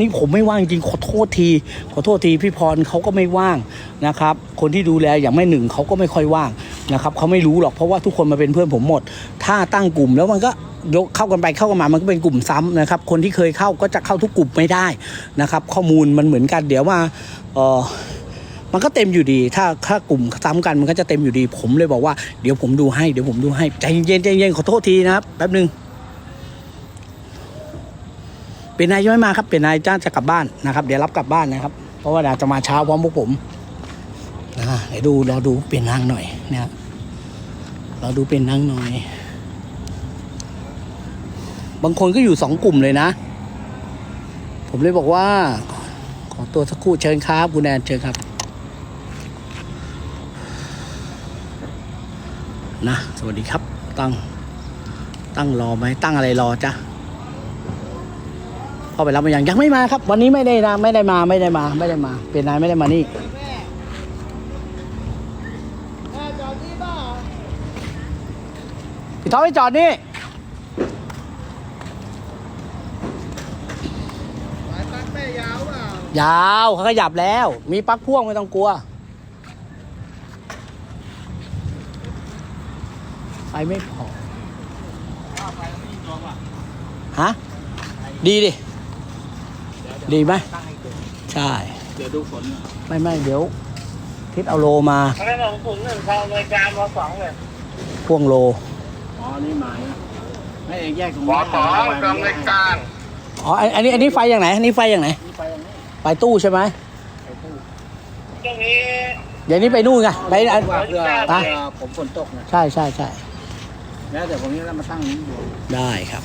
นี่ผมไม่ว่างจริงขอโทษที ขอโทษทีพี่พรเขาก็ไม่ว่างนะครับ คนที่ดูแลอย่างแม่หนึ่งเขาก็ไม่ค่อยว่างนะครับเขาไม่รู้หรอกเพราะว่าทุกคนมาเป็นเพื่อนผมหมด ถ้าตั้งกลุ่มแล้วมันก็ยกเข้ากันไปเข้ากันมามันก็เป็นกลุ่มซ้ำนะครับ คนที่เคยเข้าก็จะเข้าทุกกลุ่มไม่ได้นะครับ ข้อมูลมันเหมือนกันเดี๋ยวว่าเออมันก็เต็มอยู่ดี ถ้าถ้ากลุ่มซ้ำกันมันก็จะเต็มอยู่ดี ผมเลยบอกว่าเดี๋ยวผมดูให้เดี๋ยวผมดูให้ใจเย็นใจเย็นขอโทษทีนะครับแป๊บหนึ่ง เป็นนายยังไม่มาครับเป็นนายจ้างจะกลับบ้านนะครับ เดี๋ยวรับกลับบ้านนะครับ เพราะว่าอาจะมาเช้าพร้อมพวกผมนะเดี๋ยวดูรอดูเปลี่ยนนางหน่อยนะครับรอดูเป็นนางหน่อย บางคนก็อยู่สองกลุ่มเลยนะ ผมเลยบอกว่า ขอตัวสักครู่เชิญครับคุณแอนเชิญครับนะสวัสดีครับตั้งตั้งรอไหมตั้งอะไรรอจ๊ะ เข้าไปรับมายังยังไม่มาครับ วันนี้ไม่ได้นะไม่ได้มาไม่ได้มา ไม่ได้มา เป็นนายไม่ได้มานี่พี่ท็อปไปจอดนี่สายตัดแม่ยาวเปล่ายาวเขาขยับแล้ว มีปลั๊กพ่วงไม่ต้องกลัวไฟไม่พอฮะ ดีดิ ดีไหมใช่ เดี๋ยวดูฝนไม่ไม่เดี๋ยว ทิศเอาโลมาไม่ลงทุนหนึ่งเข้าในการมสองเลยพ่วงโลอ๋อนี่หมายไม่เองแยกตรงมสองกำลังการอ๋ออันอันนี้อันนี้ไฟอย่างไหนอันนี้ไฟอย่างไหนนี่ไปอย่างนี้ไฟตู้ใช่ไหมไปตู้ช่วงนี้อย่างนี้ไปนู่นไงไปอันว่าเพื่ออะเพื่อผมฝนตกนะใช่ใช่ใช่แล้วแต่ผมนี่แล้วมาตั้งนี้อยู่ได้ครับ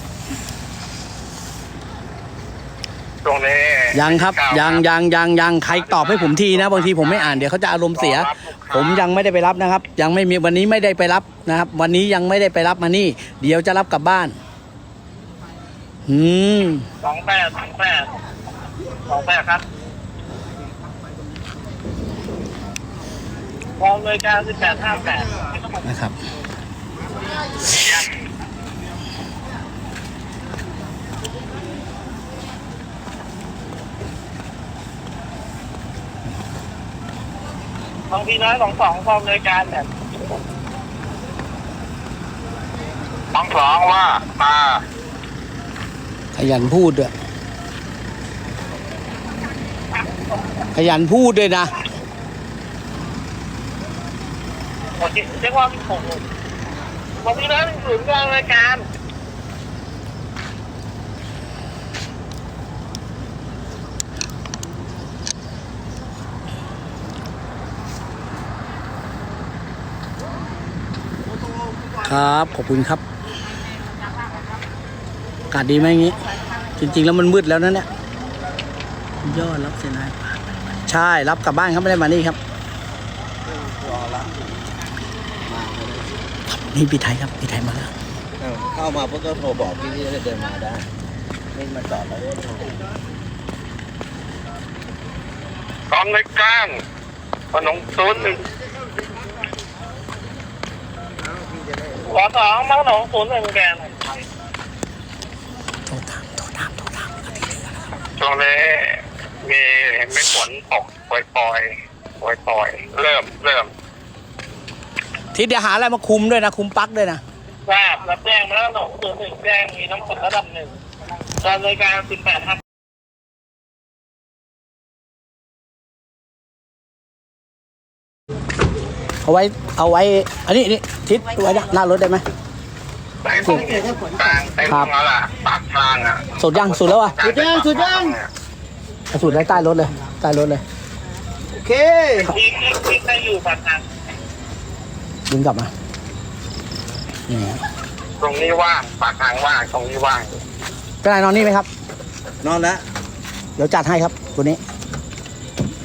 ตรงนี้ยังครับยังยังยังยังใครตอบให้ผมทีนะ บางทีผมไม่อ่านเดี๋ยวเขาจะอารมณ์เสีย ผมยังไม่ได้ไปรับนะครับ ยังไม่มีวันนี้ไม่ได้ไปรับนะครับ วันนี้ยังไม่ได้ไปรับมานี่ เดี๋ยวจะรับกลับบ้านอืมสองแปดสองแปดสองแปดครับกองเลยการสิบแปดห้าแปดนะครับ บางทีน้อยสองสองกองเลยการแบบสองสองว่ามาขยันพูดด้วยขยันพูดด้วยนะหมดที่เรียกว่าผมบางทีน้อยเป็นศูนย์กลางรายการ ครับ ขอบคุณครับอากาศดีไหมอย่างงี้ จริง ๆ แล้วมันมืดแล้วนะเนี่ยยอดรับเสนายใช่รับกลับบ้านครับไม่ได้มานี่ครับนี่พี่ไทยครับพี่ไทยมาแล้วเข้ามาปุ๊บก็โทรบอกพี่ที่จะเดินมาได้ไม่มาจอดแล้วกองรายการขนมศูน หนึ่งขอสองมาขนมศูนย์หนึ่งแกนโทรตามโทรตามโทรตามก็ดีๆนะครับช่วงนี้มีไม่ฝนตกปล่อยปล่อยปล่อยปล่อยๆเริ่มเริ่มทิศเดี๋ยวหาอะไรมาคุมด้วยนะ คุมปลั๊กด้วยนะ ทราบรับแจ้งมาแล้วขนมศูนย์หนึ่งแจ้งมีน้ำฝนระดับหนึ่งตอนรายการสิบแปดครับ เอาไว้เอาไว้ อันนี้อันนี้ทิศไว้หน้ารถได้ไหมไหนผมกลางเต็มครับแล้วล่ะปากทางอะสุดยังสุดแล้วอะสุดยังสุดยังเอาสุดไว้ใต้รถเลยใต้รถเลยโอเคที่ที่ที่ได้อยู่ปากทางดึงกลับมานี่ครับตรงนี้ว่างปากทางว่างตรงนี้ว่างเป็นไรนอนนี่ไหมครับ นอนแล้วเดี๋ยวจัดให้ครับตัวนี้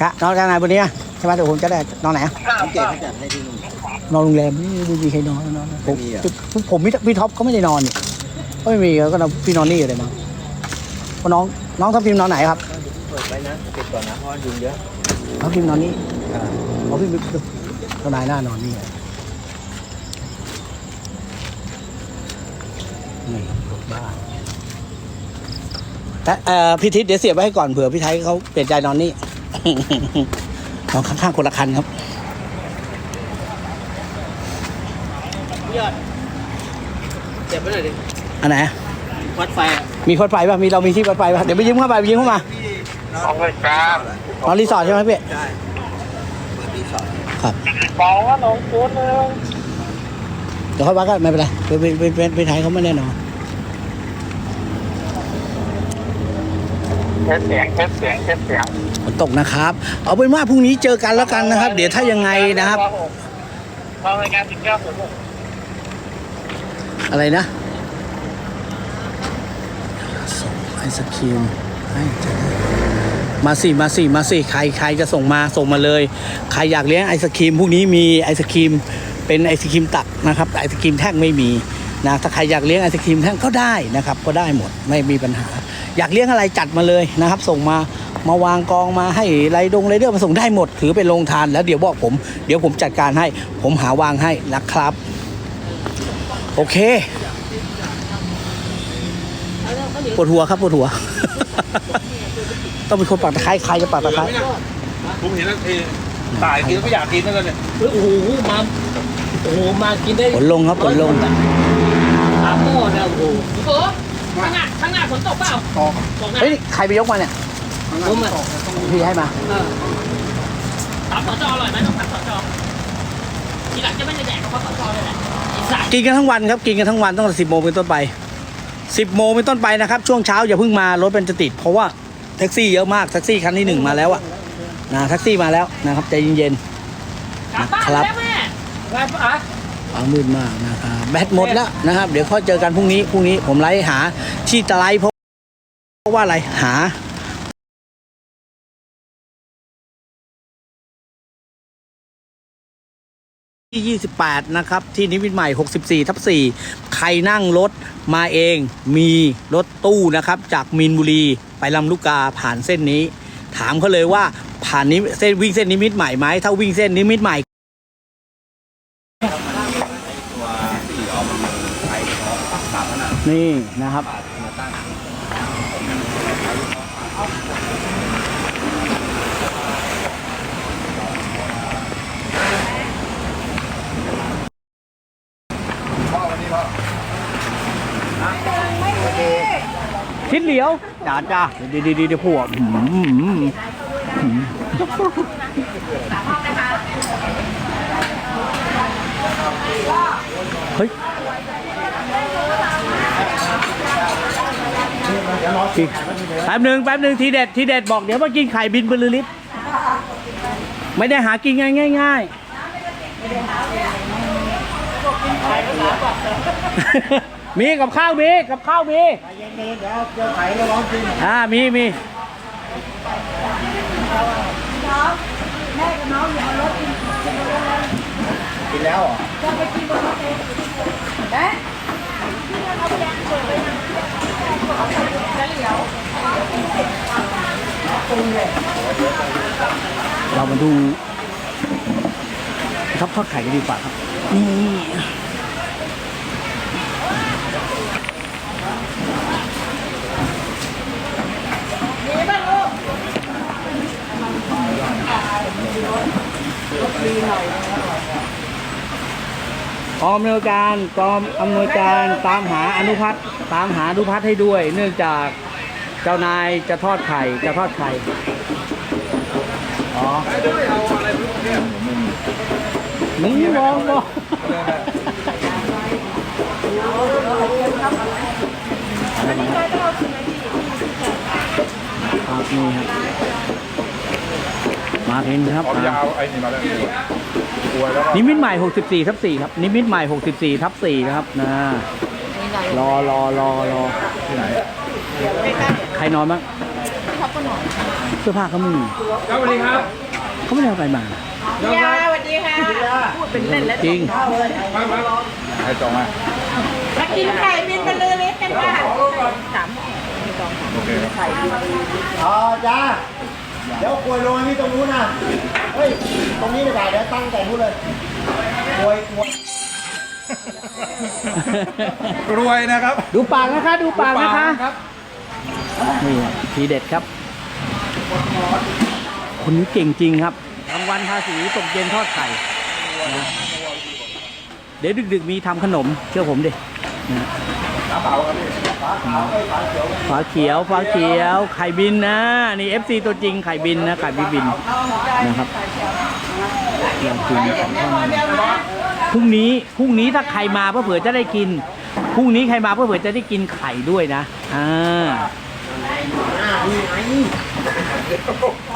ครับนอนกันไหนบนนี้อะ ใช่ไหมเดี๋ยวผมจะได้นอนไหนอะข้าวพี่เก๋เขาจัดให้ที่นู่น นอนโรงแรมไม่ไม่มีใครนอนนอนผมไม่มีเหรอผมผมพี่พี่ท็อปเขาไม่ได้นอนนี่ก็ไม่มีก็นอนพี่นอนนี่อยู่เลยมั้งเพราะน้องน้องทัพพิมนอนไหนครับเปิดไว้นะปิดก่อนนะเพราะว่ายุงเยอะทัพพิมนอนนี่เพราะพี่ทนายหน้านอนนี่นี่รถบ้านแต่เอ่อพี่ทิศเดี๋ยวเสียบไว้ให้ก่อนเผื่อพี่ไทยเขาเปลี่ยนใจนอนนี่ นอนข้างๆคนละคันครับยอดเจ็บไปหน่อยดิอันไหนวัดไฟอะมีคนไฟป่ะมีเรามีที่วัดไฟป่ะเดี๋ยวไปยืมเข้าไปไปยืมเข้ามาของรายการนอนรีสอร์ทใช่ไหมพี่ใช่เปิดรีสอร์ทครับบอกว่าน้องตัวนึงเดี๋ยวค่อยวัดกันไม่เป็นไรไปไปไปไปไปไทยเขาไม่แน่นอน เทสเสียงเทสเสียงเทสเสียงฝนตกนะครับ เอาเป็นว่าพรุ่งนี้เจอกันแล้วกันนะครับ เดี๋ยวถ้ายังไงนะครับทางรายการสิบเก้าศูนย์หกอะไรนะส่งไอศครีมให้เจอมาสิมาสิมาสิใครใครจะส่งมาส่งมาเลย ใครอยากเลี้ยงไอศครีมพรุ่งนี้มีไอศครีมเป็นไอศครีมตักนะครับแต่ไอศครีมแท่งไม่มี นะถ้าใครอยากเลี้ยงไอศครีมแท่งก็ได้นะครับ ก็ได้หมดไม่มีปัญหา อยากเลี้ยงอะไรจัดมาเลยนะครับ ส่งมามาวางกองมาให้ไรดงไรเดอร์มาส่งได้หมด ถือเป็นโรงทานแล้วเดี๋ยวบอกผม เดี๋ยวผมจัดการให้ ผมหาวางให้นะครับ โอเคปวดหัวครับปวดหัว ต้องเป็นคนปักตะไคร้ใครจะปักตะไคร้ผมเห็นแล้วเอตายกินไม่อยากกินนั่นเลยเนี่ยเฮ้ยโอ้โหมา โอ้โหมากินได้ผลลงครับผลลง สามหม้อนะโอ้โหโอ้ข้างหน้าข้างหน้าฝนตกเปล่าตกนะเฮ้ยใครไปยกมาเนี่ยผมอะพี่ให้มา เออถามสจอร่อยไหมต้องถามสจทีหลังจะไม่ได้แดกเพราะสจเลยแหละไอ้สัตว์กินกันทั้งวันครับกินกันทั้งวันตั้งแต่สิบโมงเป็นต้นไปสิบโมงเป็นต้นไปนะครับ ช่วงเช้าอย่าเพิ่งมารถเป็นจะติดเพราะว่าแท็กซี่เยอะมากแท็กซี่คันที่หนึ่งมาแล้วอะนะแท็กซี่มาแล้วนะครับใจเย็น กลับบ้านครับ แล้วแม่ ว่าอะ ฟ้ามืดมากนะครับแบตหมดแล้วนะครับ เดี๋ยวค่อยเจอกันพรุ่งนี้พรุ่งนี้ผมไลฟ์หาที่จะไลฟ์เพราะเพราะว่าอะไรหาที่ 28 นะครับ ที่นิมิตใหม่ 64 ทับ 4 ใครนั่งรถมาเองมีรถตู้นะครับ จากมีนบุรีไปลำลูกกาผ่านเส้นนี้ ถามเขาเลยว่าผ่านนี้เส้นวิ่งเส้นนิมิตใหม่ไหมถ้าวิ่งเส้นนิมิตใหม่ นี่นะครับทิศเหลียวจ้าจ้าเดี๋ยวเดี๋ยวเดี๋ยวเดี๋ยวพวกอืมเฮ้ย แป๊บหนึ่งแป๊บหนึ่งทีเด็ดทีเด็ดบอกเดี๋ยวมากินไข่บินบรรลือฤทธิ์ไม่ได้หากินง่ายง่ายง่ายมีกับข้าวมีกับข้าวมีอ่ามีมีเร เรามาดูทับทอดไข่กันดีกว่าครับ นี่กองอำนวยการกองอำนวยการตามหาอนุพัฒน์ตามหาอนุพัฒน์ให้ด้วย เนื่องจาก เจ้านายจะทอดไข่ จะทอดไข่ อ๋อมึงมองมองครับนี่ครับมาเห็นครับเอายาวไอ้นี่มาแล้วป่วยแล้วก็นิมิตใหม่ 64ทับ4ครับ นิมิตใหม่ 64ทับ4นะครับนะรอรอรอรอที่ไหน ใครนอนบ้างเสื้อผ้าเขาไม่มีสวัสดีครับเขาไม่ได้เอาไปมายาสวัสดีค่ะพูดเป็นเล่นแล้วจริงมามาใครจองมามากินไข่บินบรรลือฤทธิ์กันค่ะสามโอเคครับอ๋อจ้าเดี๋ยวกลวยลงที่ตรงนู้นน่ะเฮ้ย ตรงนี้ไม่ได้เดี๋ยวตั้งแต่นู้นเลยกลวยกลวยรวยนะครับ ดูปากนะคะ ดูปากนะคะครับ นี่ทีเด็ดครับ คนนี้เก่งจริงครับรางวัลภาษีตกเย็นทอดไข่นะเดี๋ยวดึกๆมีทำขนมเชื่อผมดินะฝาเขียวฝาเขียว ไข่บินนะ นี่ FC ตัวจริงไข่บินนะไข่บินบินนะครับพรุ่งนี้พรุ่งนี้ถ้าใครมาเพื่อเผื่อจะได้กินพรุ่งนี้ใครมาเพื่อเผื่อจะได้กินไข่ด้วยนะอ่า หน้านี่ไง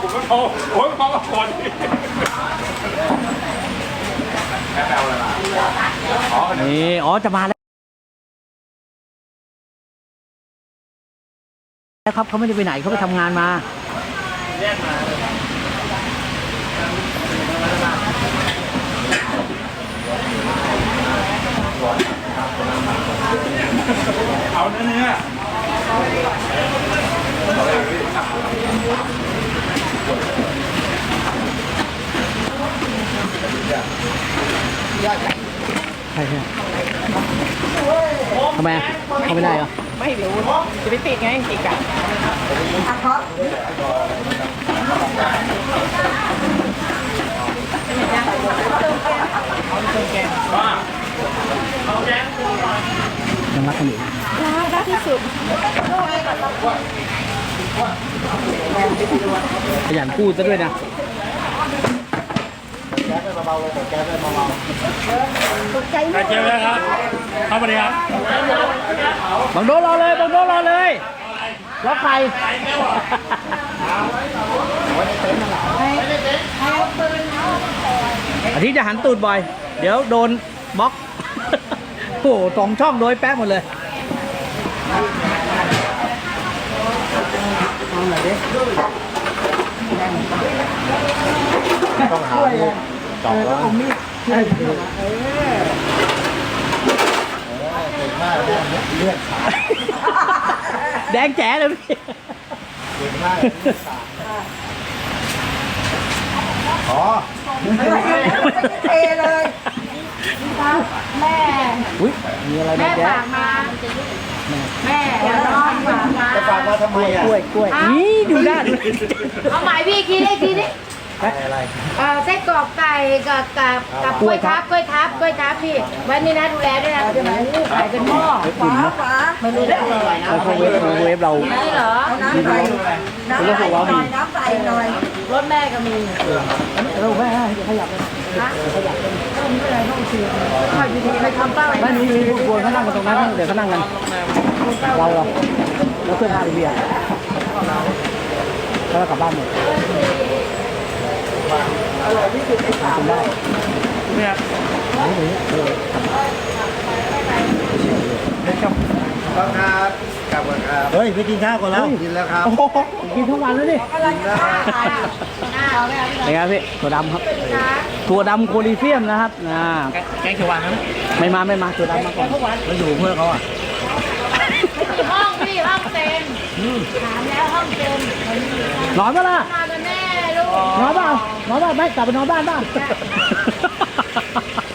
ผมก็พอผมก็พอกับคนแค่แปลว่าอะไรอ๋อ นี่อ๋อจะมาแล้วครับเขาไม่ได้ไปไหนเขาไปทำงานมา แยกมาเนื้อเนื้อ ใช่ใช่ทำไมอะ เขาไม่ได้เหรอ ไม่รู้จะไปติดไงติดกันยังรักกันอยู่รักที่สุดขยันพูดซะด้วยนะแก๊สไป เบาๆเลยเปิดแก๊สไปเบาตกใจใครเจอแล้วครับเข้ามาดีครับบังโดรอเลยบังโดรอเลยล็อกใครอาทิตย์จะหันตูดบ่อย เดี๋ยวโดนบล็อก โอ้โหสองช่องโดยแป๊บหมดเลยๆต้องหาที่ จอบแล้วเออเก่งมากเลยเลือดสาดแดงแจ๋เลยพี่เก่งมากเลือดสาดอ๋อไม่เทเลยแม่อุ้ยมีอะไรแม่ฝากมาแม่เดี๋ยวน้องฝากมาจะฝากมาทำไมอะกล้วยกล้วยนี่ดูด้านเอาหมายพี่คิดได้คิดดิ อะไร เออไส้กรอกไก่กับกับกับกล้วยทับกล้วยทับกล้วยทับพี่ วันนี้นะดูแลด้วยนะเดี๋ยวมันขายเป็นหม้อฝาฝาไม่รู้ได้อร่อยนะไมโครเวฟไมโครเวฟเรานี่เหรอน้ำใส่น้ำใส่หน่อยน้ำใส่หน่อยรถแม่ก็มีเราแม่ขยับเลยนะขยับเป็นต้นไม่อะไรต้องซื้อขายดีๆไปทำป้าไม่มีมีผู้คนเขานั่งกันตรงนั้นเดี๋ยวเขานั่งกัน เราเหรอแล้วเสื้อผ้าดิเบียร์แล้วก็กลับบ้านหมด อร่อยที่สุดในสามได้เนี่ยต้องครับกลับก่อนครับเฮ้ยไปกินข้าวก่อนแล้วกินแล้วครับโอ้โหกินทั้งวันแล้วนี่กินแล้วเป็นไงพี่ถั่วดำครับถั่วดำโคลิเฟียมนะครับอ่าแกงเขียวหวานนะไม่มาไม่มาถั่วดำมาก่อนแล้วอยู่เพื่อนเขาอะห้องพี่ห้องเต็มถามแล้วห้องเต็มนอนปะล่ะมากั นแน่ลูกนอนเปล่านอนเปล่าไม่กลับไปนอนบ้านบ้าง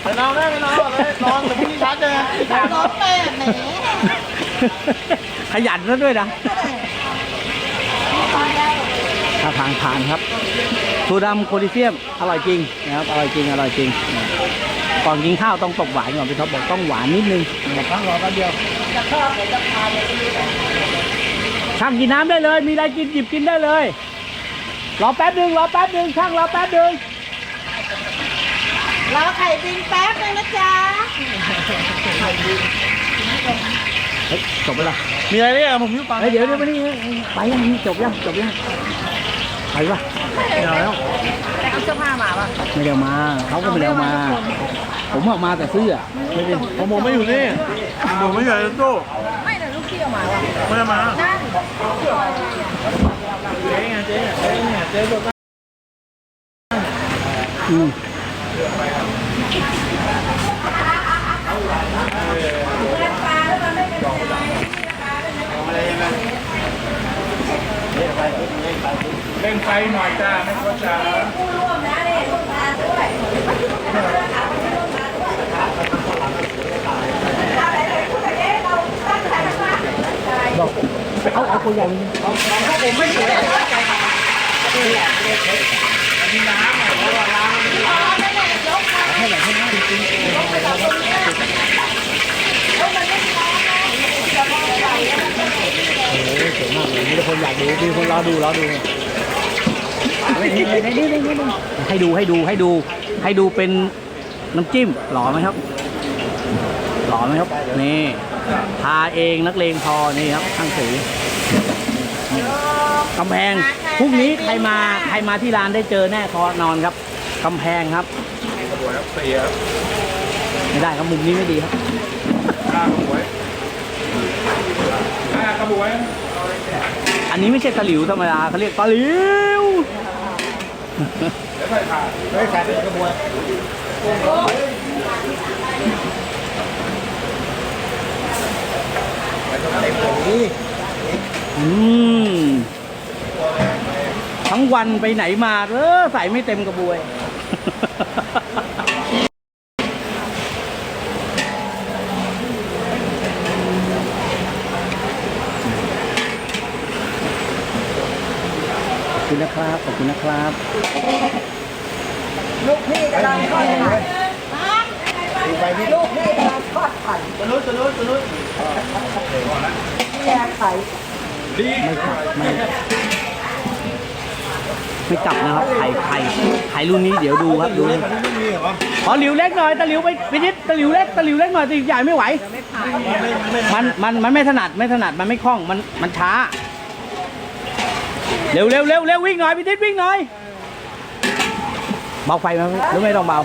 ไปนอนได้ไปนอนเลยนอนแต่พรุ่งนี้เช้าเจอรถเปิดแหมขยันซะด้วยนะถ้าทางทานครับถั่วดำโคลิเฟียมอร่อยจริงนะครับอร่อยจริงอร่อยจริงก่อนกินข้าวต้องตบหวานก่อนพี่ท็อปบอกต้องหวานนิดนึงต้องรอแป๊บเดียวช่างกินน้ำได้เลย มีอะไรกินหยิบกินได้เลย รอแป๊บหนึ่งรอแป๊บหนึ่งช่างรอแป๊บหนึ่งรอไข่บินแป๊บนึงนะจ๊ะเฮ้ยจบไปละมีอะไรเนี่ยผมยิ้มปังเฮ้ยเดี๋ยวเดี๋ยวมานี่ไปยังจบยังจบยังไปปะเดี๋ยวแล้วแต่เอาเสื้อผ้ามาป่ะไม่ได้เอามาเขาก็ไม่ได้เอามา ผมเอามาแต่เสื้อไม่ได้ผมผมไม่อยู่นี่ผมไม่อยู่ในตู้ไม่แต่ลูกพี่เอามาว่ะไม่ได้มา นั่น chế nha chế nha chế nha chế vô cá ừ. lên tay ngoài ra mới có trà ตัวอย่างนี้ของขอผมไม่สวยเลยใจขาดมีน้ำเพราะว่าน้ำมันอ๋นั่นแหละยกให้ไหลให้น้ำจริงๆกจากตรงนี้แล้วมันไม่ร้อนนะจะมองไปแล้วมันก็เห็นโอ้ยสวยมากเลยมีคนอยากดูมีคนรอดูรอดูให้ดูให้ดูให้ดู ให้ดูเป็นน้ำจิ้มหล่อไหมครับหล่อไหมครับ นี่ทาเองนักเลงพอนี่ครับข้างสี กำแพงพรุ่งนี้ใครมาใครมาที่ร้านได้เจอแน่คอนอนครับกำแพงครับกระบวยครับเสียไม่ได้ครับมุมนี้ไม่ดีครับข้ากระบวยข้ากระบวยอันนี้ไม่ใช่ตะหลิวธรรมดาเขาเรียกตะหลิวเดี๋ยวใส่ถาดเฮ้ยใส่เป็นกระบวยเต็มตรงนี้ อืม ทั้งวันไปไหนมาเออใส่ไม่เต็มกระบวย ขอบคุณนะครับ ขอบคุณนะครับ ลูกพี่กำลังทอดไข่ดูไปพี่ลูกพี่กำลังทอดไข่ตัวนู้นตัวนู้นตัวนู้นพี่แยกไข่ดี ไม่จับไม่ไม่จับนะครับไข่ไข่ไข่รุ่นนี้เดี๋ยวดูครับดูเล็กกว่านี้ไม่มีเหรอขอหลิวเล็กหน่อยตะหลิวไปพินิดตะหลิวเล็กตะหลิวเล็กหน่อยตะหลิวใหญ่ไม่ไหวมันมันมันไม่ถนัดไม่ถนัดมันไม่คล่องมันมันช้า เร็วเร็วเร็วเร็ววิ่งหน่อยพินิดวิ่งหน่อยเบาไฟไหมหรือไม่ต้องเบา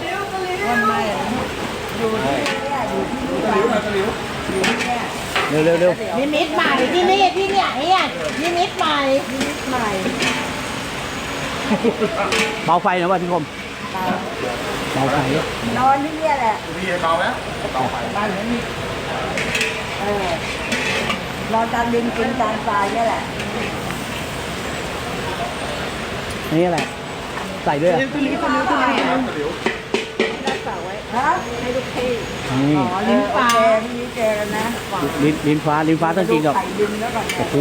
เร็วเร็วเร็วนิมิตใหม่ที่นี่ที่เนี่ยเนี่ยนิมิตใหม่นิมิตใหม่เบาไฟหน่อยว่าพี่คมเบาไฟอะนอนที่เนี่ยแหละพี่เบาแล้วเบาไปบ้านนี้มีเออนอนกลางดินกินกลางทรายเนี่ยแหละ นี่แหละ ใส่ด้วยอะ ฮะให้ลูกพี่นี่อ๋อลิ้นฟ้าที่นี่เจอกันนะลิ้นลิ้นฟ้าลิ้นฟ้าต้องกินกับ ไข่ดินแล้วก่อนโอ้โห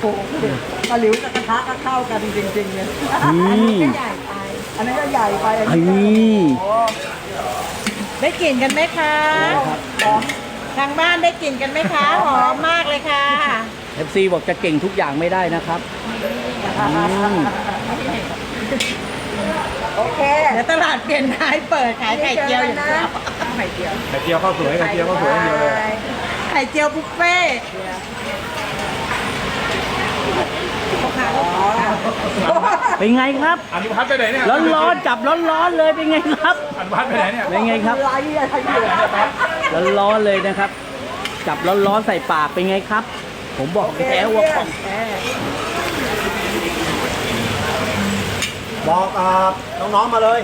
โอ้โหตะหลิวกับกระทะก็เข้ากันจริงๆเลยนี่อันนี้ก็ใหญ่ไปอันไอ้นี้นี่ได้กลิ่นกันไหมคะ ทางบ้านได้กลิ่นกันไหมคะ หอมมากเลยค่ะ เอฟซีบอกจะเก่งทุกอย่างไม่ได้นะครับ อืม โอเคเดี๋ยวตลาดเปลี่ยนท้ายเปิดขายไข่เจียวอย่างเดียวไข่เจียวไข่เจียวข้าวสวยไข่เจียวข้าวสวยอย่างเดียวเลยไข่เจียวบุฟเฟ่ต์เป็นไงครับอันพัดไปไหนเนี่ยร้อนร้อนๆจับร้อนร้อนๆเลยเป็นไงครับอันพัดไปไหนเนี่ยเป็นไงครับไรอะไรอยู่ร้อนร้อนๆเลยนะครับ จับร้อนร้อนๆใส่ปากเป็นไงครับ ผมบอกแล้วว่าของแท้ บอกอ่าน้องๆมาเลย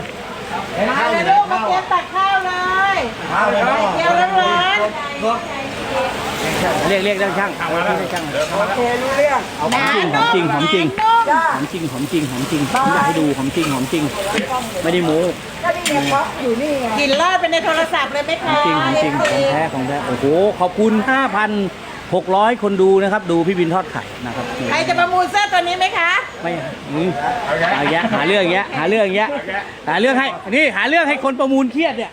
มาเลยลูกมาเตรียมตักข้าวเลยข้าวเลยไข่เจียวร้อนเรียกเรียกได้ช่างเอาที่ได้ช่างโอเครู้เรื่องเอาของจริงหอมจริงหอมจริงจ้าหอมจริงหอมจริงหอมจริงผมอยากให้ดูหอมจริงหอมจริง ไม่ได้โม้ก็นี่ไงป๊อกอยู่นี่ไงๆกินลอดไปในโทรศัพท์เลยไหมหอคะมจริงหอมจริงของแท้ของแท้โอ้โหขอบคุณ 5,600 คนดูนะครับ ดูพี่บินทอดไข่นะครับใครจะประมูลเสื้อตัวนี้ไหมคะไม่อืมเอาแยะหาเรื่องแยะหาเรื่องแยะหาเรื่องให้นี่หาเรื่องให้คนประมูลเครียดเนี่ย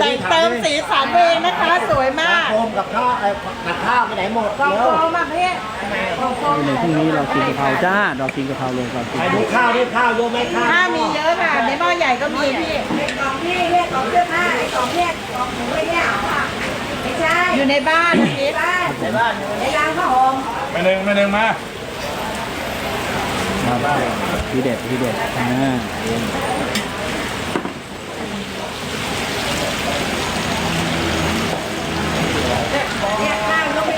ใส่เติมสีสันเองนะคะ สวยมากโฟมกับข้าวไอ้กับข้าวไปไหนหมดกล่องเร็โฟวมอะพี่กล่องโฟมในพรุ่งนี้เรากินกะเพราจ้าเรากินกะเพราเลยเรากินไปดูข้าวด้วยข้าวเยอะไหมข้าวถ้ามีเยอะค่ะในหม้อใหญ่ก็มีพี่กล่องพี่เรียกกล่องเสื้อผ้าไอ้กล่องเรียกกล่องหมูไอ้เนี่ย ไม่ใช่อยู่ในบ้านนะพี่บ้านในบ้านในร้านข้าวหอมมาหนึ่งมาหนึ่งมาทีเด็ดทีเด็ดอ่าเอง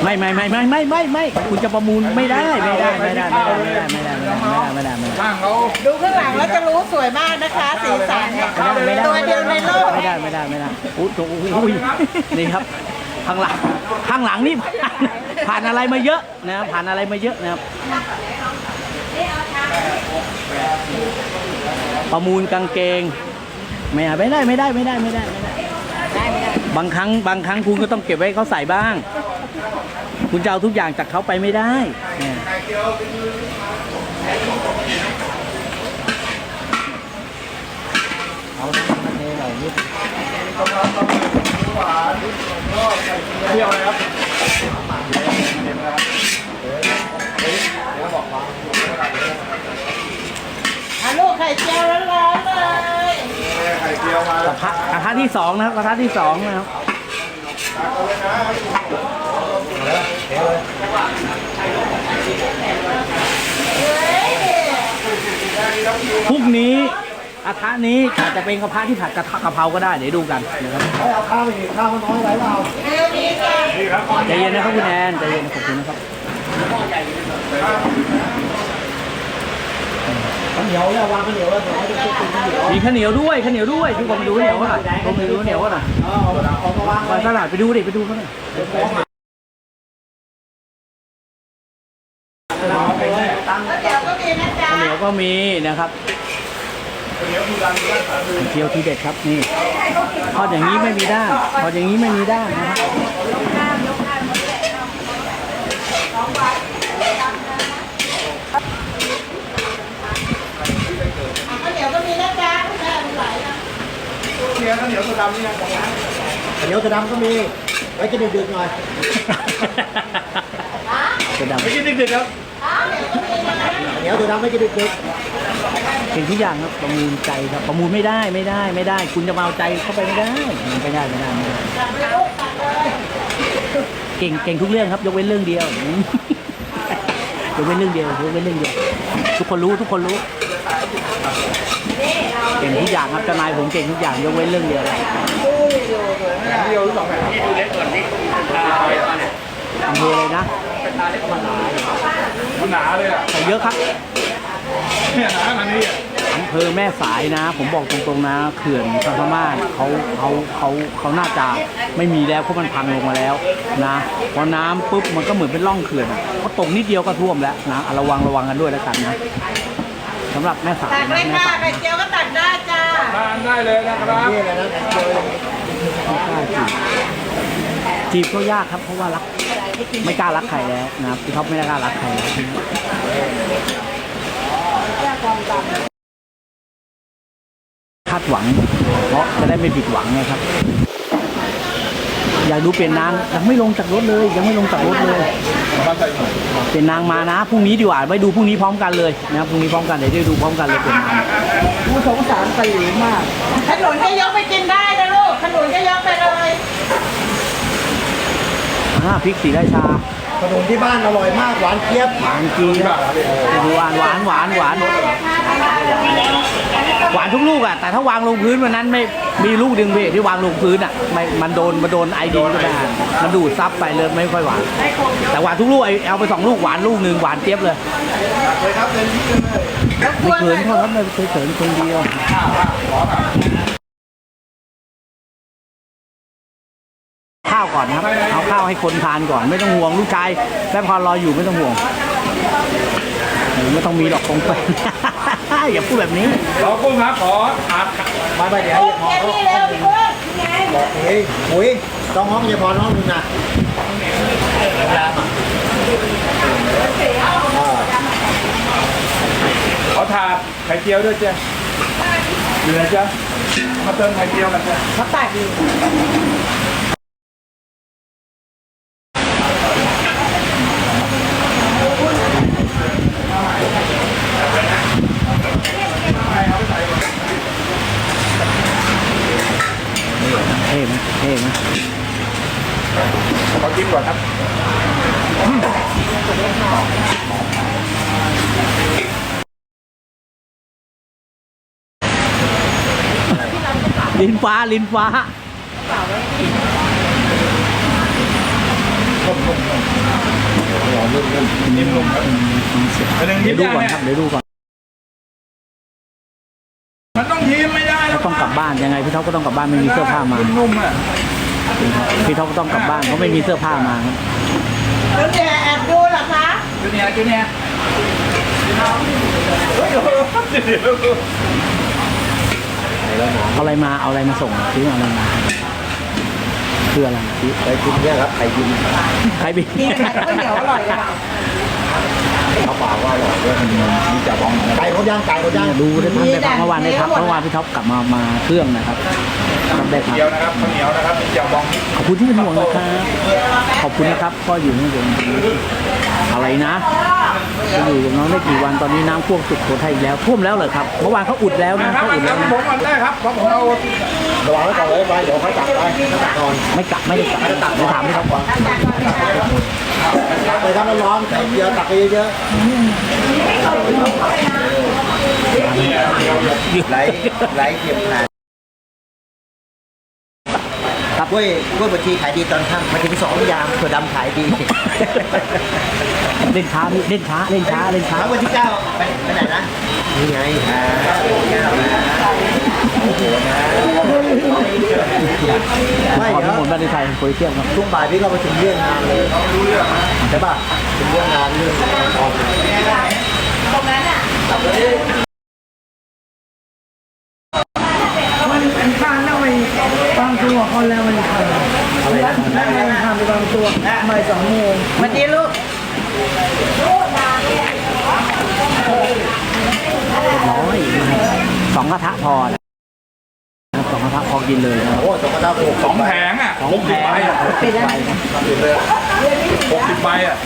ไม่ไม่ไม่ไม่ไม่ไม่ไม่คุณจะประมูลไม่ได้ไม่ได้ไม่ได้ไม่ได้ไม่ได้ไม่ได้ไม่ได้ไม่ได้ไม่ได้ช่างเขาดูข้างหลังแล้วจะรู้สวยมากนะคะสีสันเนี่ยไม่ได้ตัวเดียวในโลกไม่ได้ไม่ได้ไม่ได้อุ้ยอุ้ยนี่ครับ ข้างหลังข้างหลังนี่ผ่านผ่านอะไรมาเยอะนะครับผ่านอะไรมาเยอะนะครับประมูลกางเกงไม่ไม่ได้ไม่ได้ไม่ได้ไม่ได้ไม่ได้บางครั้งบางครั้งคุณก็ต้องเก็บไว้เขาใส่บ้าง คุณจะเอาทุกอย่างจากเขาไปไม่ได้เนี่ยเอาเทหน่อยนิด เที่ยวเลยครับลูกไข่เจียวร้อนๆเลยไข่เจียวมากระทะกระทะที่สองนะครับกระทะที่สองนะครับพรุ่งนี้ กระทะนี้อาจจะเป็นกระทะที่ผัดกระทะกะเพราก็ได้เดี๋ยวดูกันนะครับเฮ้ยเอาข้าวไปอีกข้าวมันน้อยไปเปล่าใจเย็นนะครับคุณแอนใจเย็นขอบคุณนะครับข้าวเหนียวเนี่ยวางข้าวเหนียวแล้วเดี๋ยวให้เด็กๆกินข้าวเหนียวมีข้าวเหนียวด้วยข้าวเหนียวด้วยพี่บอลมาดูข้าวเหนียวเขาหน่อยบอลมาดูข้าวเหนียวเขาหน่อยเอาเอาเอามาวางไปไว้ตลาดไปดูดิไปดูเขาหน่อยแล้วเดี๋ยวก็มีนะจ๊ะข้าวเหนียวก็มีนะครับ เกี๊ยวทีเด็ดครับนี่ทอดอย่างนี้ไม่มีด้างทอดอย่างนี้ไม่มีด้างนะครับข้าวเหนียวก็มีนะจ๊ะคุณแม่ไหลนะเนี่ยข้าวเหนียวสุดำนี่ยังข้าวเหนียวกระดำก็มีไว้กินดึกๆหน่อยจะดำไม่กินดึกๆครับ ข้าวเหนียวกระดำไม่กินดึกเก่งทุกอย่างครับประมูลใจครับประมูลไม่ได้ไม่ได้ไม่ได้ คุณจะมาเอาใจเข้าไปไม่ได้ไม่ได้ไม่ได้ไม่ได้เก่งเก่งทุกเรื่องครับ ยกเว้นเรื่องเดียวยกเว้นเรื่องเดียวยกเว้นเรื่องเดียว ทุกคนรู้ทุกคนรู้ เก่งทุกอย่างครับเจ้านายผมเก่งทุกอย่างยกเว้นเรื่องเดียวเดียวหรือสองแผ่นอำเภอเลยนะ มันหนาเลยอะใส่เยอะครับเนี่ยหนาขนาดนี้อะอำเภอแม่สายนะ ผมบอกตรงๆนะเขื่อนพระพม่าเขาเขาเขาเขาน่าจะไม่มีแล้วเพราะมันพังลงมาแล้วนะพอน้ำปุ๊บมันก็เหมือนเป็นร่องเขื่อนอะพอตกนิดเดียวก็ท่วมแล้วนะอะระวังระวังกันด้วยแล้วกันนะสำหรับแม่สายตักนะเลยแม่ค่ะสายไข่เจียวก็ตักได้จ้าทานได้เลยนะครับๆนี่เลยนะเจียวเลยไม่กล้าจีบจีบก็ยากครับเพราะว่ารัก ไม่กล้ารักใครแล้วนะครับพี่ท็อปไม่กล้ารักใครแล้วคาดหวัง เพราะจะได้ไม่ผิดหวังนะครับ อยากดูเปลี่ยนนางยังไม่ลงจากรถเลย ยังไม่ลงจากรถเลยบ้านใส่หน่อยเปลี่ยนนางมานะพรุ่งนี้ดีกว่าไว้ดูพรุ่งนี้พร้อมกันเลยนะครับพรุ่งนี้พร้อมกันเดี๋ยวได้ดูพร้อมกันเลยเปลี่ยนนางผู้สงสารตีมากขนุนก็ยกไปกินได้นะลูกขนุนก็ยกไปเลย อ่าพริกสีราชาขนมที่บ้านอร่อยมากหวานเจี๊ยบหวานจีนหวานหวานหวานหวานหวานทุกลูกอะแต่ถ้าวางลงพื้นวันนั้นไม่มีลูกดึงเพที่วางลงพื้นอะไม่มันโดนมันโดนไอดีก็ได้มันดูดซับไปเลยไม่ค่อยหวาน แต่หวานทุกลูกไอเอาไปสองลูกหวานลูกหนึ่งหวานเจี๊ยบเลยไม่เขินเขาครับไม่เคยเขินคนเดียว ข้าวก่อนนะครับ เอาข้าวให้คนทานก่อนไม่ต้องห่วงลูกชายแม่พรรออยู่ไม่ต้องห่วงไม่ต้องมีหรอกคงเป็นอย่าพูดแบบนี้ขอกุ้งครับขออาบมาไปเดี๋ยวเย็นนี่เร็วพี่เพื่อนไงบอกเฮ้ยหุยต้องห้องอย่าพอห้องนึงนะขอถาดไข่เจียวด้วยเจ้อยู่ไหนจ๊ะมาเติมไข่เจียวกันจ้ะเขาตักอยู่ เท่ไหมเท่ไหม ขอ กินก่อนครับลิ้นฟ้าลิ้นฟ้านิ่มนุ่มครับเป็นหนึ่งเดี๋ยิ้ยวมดูย่างก่อนเนี่ยครับเดี๋ยวดูก่อนมันต้องทีมไม่ได้เขาต้องกลับบ้านยังไงพี่ท็อปก็ต้องกลับบ้านไม่มีเสื้อผ้ามานุ่มๆอะ พี่ท็อปก็ต้องกลับบ้านเพราะไม่มีเสื้อผ้ามาครับแล้วเนี่ยแอบดูเหรอคะจูเนียร์จูเนียร์เฮ้ยโอ้โหเดี๋ยวเอาอะไรมาเอาอะไรมาส่งซื้ออะไรมาคืออะไรพี่ไข่กินเนี่ยครับไข่กินใครบินกินกับข้าวเหนียวอร่อยเลยค่ะเขาเปล่าว่าอร่อยด้วยมันมีจ่าบองไก่เขาย่างไก่เขาย่างดูได้ทันได้ครับเมื่อวานได้ครับเมื่อวานพี่ท็อปกลับมามาเครื่องนะครับ ทำได้ครับเดียวนะครับข้าวเหนียวนะครับมีจ่าบองขอบคุณที่เป็นห่วงนะครับ ขอบคุณนะครับพ่ออยู่นี่ผมอะไรนะจะอยู่กับน้องได้กี่วันตอนนี้น้ำท่วมสุดโขทัยอีกแล้วท่วมแล้วเหรอครับเมื่อวานเขาอุดแล้วนะครับเขาอุดแล้แล้ววนะผมก่อนได้ครับเพราะผมเอาระวังไว้ก่อนเลยไปเดี๋ยวเขาตักไปตักก่อนไม่กลับไม่ได้กลับไม่ถามพี่ท็อปก่อนตักไปทำร้อนๆไข่เดียวตักไปเยอะๆไหลไหลเก็บผ่า นกล้วยกล้วยบดชีขายดีตอนค่ำมาถึงสองยามถั่วดำขายดีเล่นช้าพี่เล่นช้าเล่นช้าเล่นช้าเช้าวันที่เก้าไปไปไหนนะนี่ไงอ่าวันที่เก้านะโอ้โหนะไม่ขอเดี๋ทั้ยงหมวดบ้านในไทยโปรยเที่ยวครับช่วงบ่ายพี่ก็ประชุมเรื่องงานเลยรู้เรื่องใช่ป่ะเป็นเรื่องงานเรื่องอ อกอะไรนะวันนี้ลูกน้อยสองกระทะพอนะสองกระทะพอกินเลยนะโอ้สองกระทะหกสองแผงอะสองหกแผสิบงใบอะติดไปหกสิบใบอะ